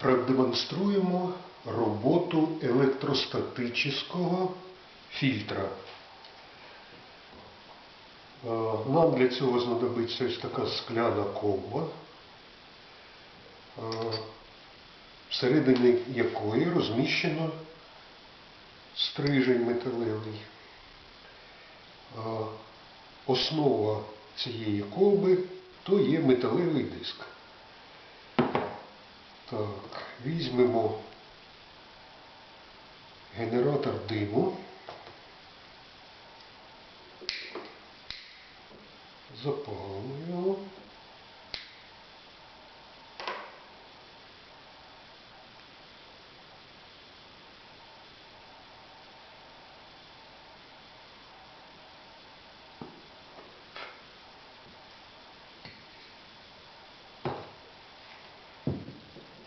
продемонструємо роботу електростатичного фільтра. Е, Нам для цього знадобиться ось така скляна колба, е, всередині якої розміщено стрижень металевий. Е, Основа цієї колби то є металевий диск. Так, візьмемо генератор диму. Запалимо його.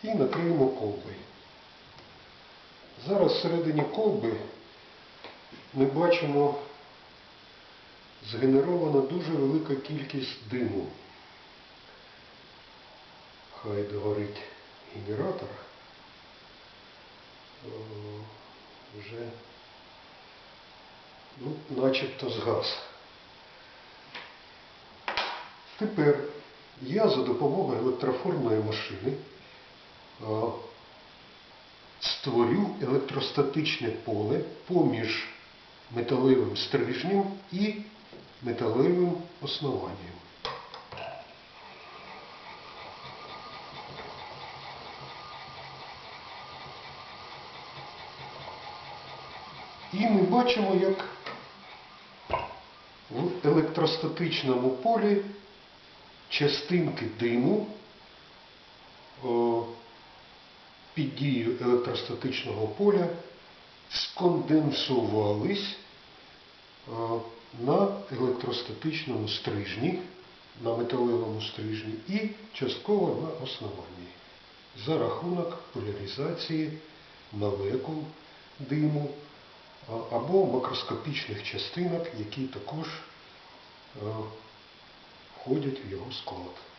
І накриємо колбою. Зараз всередині колби ми бачимо згенерована дуже велика кількість диму. Хай догорить генератор. Вже ну, начебто згас. Тепер я за допомогою електроформної машини створю електростатичне поле поміж металевим стрижнем і металевим основанням. І ми бачимо, як в електростатичному полі частинки диму о, під дією електростатичного поля сконденсувались на електростатичному стрижні, на металевому стрижні і частково на основанні за рахунок поляризації молекул диму або макроскопічних частинок, які також е, входять в його склад.